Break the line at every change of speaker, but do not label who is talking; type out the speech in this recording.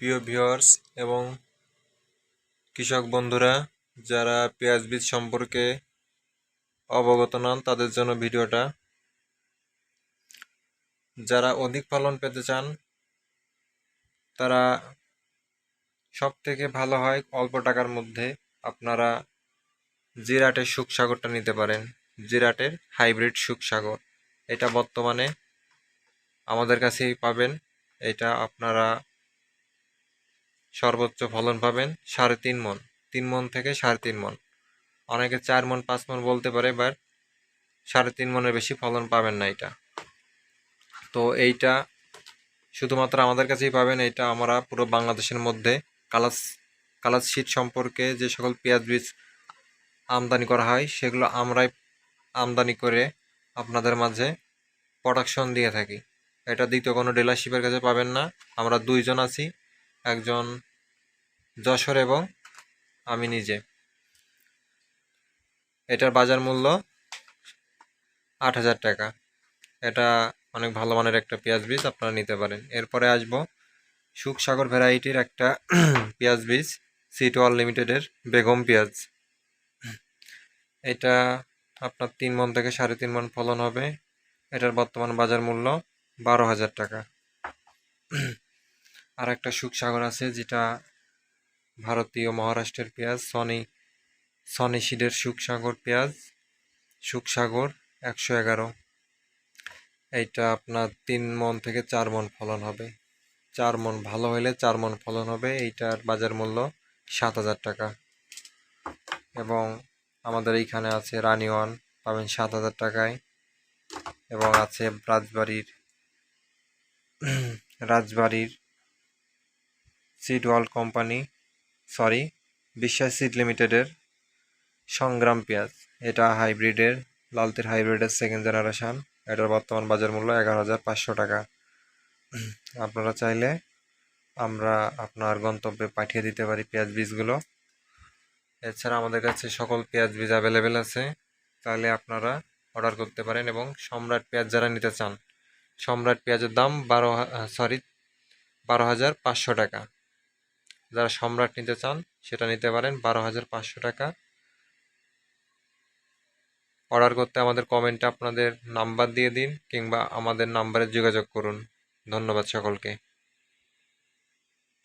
প্রিয় ভিউয়ার্স এবং কৃষক বন্ধুরা, যারা পেঁয়াজ বীজ সম্পর্কে অবগত নন, তাদের জন্য ভিডিওটা। যারা অধিক ফলন পেতে চান, তারা সব থেকে ভালো হয় অল্প টাকার মধ্যে আপনারা জিরাটের সুখসাগরটা নিতে পারেন। জিরাটের হাইব্রিড সুখসাগর। এটা বর্তমানে আমাদের কাছেই পাবেন। এটা আপনারা সর্বোচ্চ ফলন পাবেন সাড়ে তিন মন তিন মন থেকে সাড়ে তিন মন। অনেকে চার মন, পাঁচ মন বলতে পারে বাট সাড়ে তিন মনের বেশি ফলন পাবেন না এটা। তো এইটা শুধুমাত্র আমাদের কাছেই পাবেন, এটা আমরা পুরো বাংলাদেশের মধ্যে কালাস কালাস শীট সম্পর্কে যে সকল পেঁয়াজ বীজ আমদানি করা হয়, সেগুলো আমরাই আমদানি করে আপনাদের মাঝে প্রোডাকশন দিয়ে থাকি। এটা দ্বিতীয় কোনো ডিলারশিপের কাছে পাবেন না। আমরা দুইজন আছি, একজন যশোর এবং আমি নিজে। এটার বাজার মূল্য আট হাজার টাকা। এটা অনেক ভালো মানের একটা পেঁয়াজ বীজ আপনারা নিতে পারেন। এরপরে আসব সুখসাগর ভ্যারাইটির একটা পেঁয়াজ বীজ সিটওয়াল লিমিটেডের বেগম পেঁয়াজ। এটা আপনার তিন মন থেকে সাড়ে তিন মন ফলন হবে। এটার বর্তমান বাজার মূল্য বারো হাজার টাকা। আর একটা সুখসাগর আছে, যেটা ভারতীয় মহারাষ্ট্রের পেঁয়াজ, সনি সনি সিডের সুখসাগর পেঁয়াজ, সুখসাগর একশো এগারো। এইটা আপনার তিন মন থেকে চার মন ফলন হবে। চার মন ভালো হলে চার মন ফলন হবে। এইটার বাজার মূল্য সাত হাজার টাকা। এবং আমাদের এইখানে আছে রানিওয়ান পাবেন সাত হাজার টাকায়। এবং আছে রাজবাড়ির রাজবাড়ির seed world company sorry, Biswas seed লিমিটেডের সংগ্রাম পেঁয়াজ। এটা হাইব্রিডের, লালতির হাইব্রিডের সেকেন্ড জেনারেশন এটার বর্তমান বাজার মূল্য এগারো হাজার পাঁচশো টাকা। আপনারা চাইলে আমরা আপনার গন্তব্যে পাঠিয়ে দিতে পারি পেঁয়াজ বীজগুলো। এছাড়া আমাদের কাছে সকল পেঁয়াজ বীজ অ্যাভেলেবেল আছে। তাহলে আপনারা অর্ডার করতে পারেন এবং সম্রাট পেঁয়াজ যারা নিতে চান, সম্রাট পেঁয়াজের দাম বারো, সরি, বারো হাজার পাঁচশো টাকা। যারা সম্রাট নিতে চান, সেটা নিতে পারেন। বারো হাজার পাঁচশো টাকা। অর্ডার করতে আমাদের কমেন্টে আপনাদের নাম্বার দিয়ে দিন কিংবা আমাদের নাম্বারে যোগাযোগ করুন। ধন্যবাদ সকলকে।